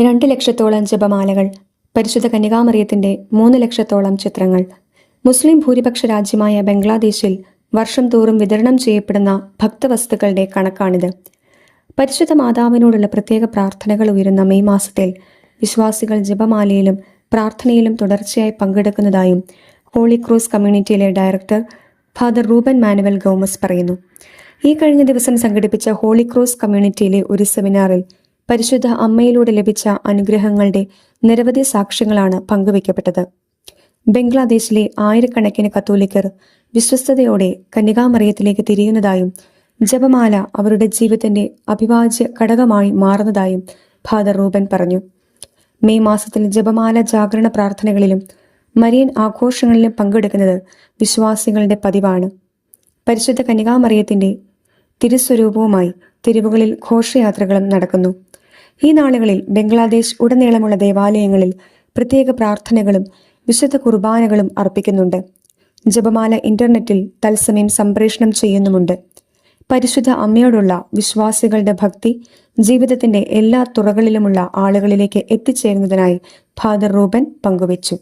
രണ്ട് ലക്ഷത്തോളം ജപമാലകൾ പരിശുദ്ധ കന്യകാമറിയത്തിന്റെ മൂന്ന് ലക്ഷത്തോളം ചിത്രങ്ങൾ. മുസ്ലിം ഭൂരിപക്ഷ രാജ്യമായ ബംഗ്ലാദേശിൽ വർഷം തോറും വിതരണം ചെയ്യപ്പെടുന്ന ഭക്തവസ്തുക്കളുടെ കണക്കാണിത്. പരിശുദ്ധ മാതാവിനോടുള്ള പ്രത്യേക പ്രാർത്ഥനകൾ ഉയരുന്ന മെയ് മാസത്തിൽ വിശ്വാസികൾ ജപമാലയിലും പ്രാർത്ഥനയിലും തുടർച്ചയായി പങ്കെടുക്കുന്നതായും holy cruise കമ്മ്യൂണിറ്റിയിലെ director Father Reuben Manuel Gomes പറയുന്നു. ഈ കഴിഞ്ഞ ദിവസം സംഘടിപ്പിച്ച ഹോളി ക്രോസ് കമ്മ്യൂണിറ്റിയിലെ ഒരു സെമിനാറിൽ പരിശുദ്ധ അമ്മയിലൂടെ ലഭിച്ച അനുഗ്രഹങ്ങളുടെ നിരവധി സാക്ഷ്യങ്ങളാണ് പങ്കുവയ്ക്കപ്പെട്ടത്. ബംഗ്ലാദേശിലെ ആയിരക്കണക്കിന് കത്തോലിക്കർ വിശ്വസ്തയോടെ കന്യകാമറിയത്തിലേക്ക് തിരിയുന്നതായും ജപമാല അവരുടെ ജീവിതത്തിന്റെ അഭിവാജ്യ ഘടകമായി മാറുന്നതായും ഫാദർ റൂബൻ പറഞ്ഞു. മെയ് മാസത്തിൽ ജപമാല ജാഗരണ പ്രാർത്ഥനകളിലും മരിയൻ ആഘോഷങ്ങളിലും പങ്കെടുക്കുന്നത് വിശ്വാസികളുടെ പതിവാണ്. പരിശുദ്ധ കന്യകാമറിയത്തിന്റെ തിരുസ്വരൂപവുമായി തെരുവുകളിൽ ഘോഷയാത്രകളും നടക്കുന്നു. ഈ നാളുകളിൽ ബംഗ്ലാദേശ് ഉടനീളമുള്ള ദേവാലയങ്ങളിൽ പ്രത്യേക പ്രാർത്ഥനകളും വിശുദ്ധ കുർബാനകളും അർപ്പിക്കുന്നുണ്ട്. ജപമാല ഇന്റർനെറ്റിൽ തത്സമയം സംപ്രേഷണം ചെയ്യുന്നുമുണ്ട്. പരിശുദ്ധ അമ്മയോടുള്ള വിശ്വാസികളുടെ ഭക്തി ജീവിതത്തിന്റെ എല്ലാ തുറകളിലുമുള്ള ആളുകളിലേക്ക് എത്തിച്ചേരുന്നതിനായി ഫാദർ റൂബൻ പങ്കുവച്ചു.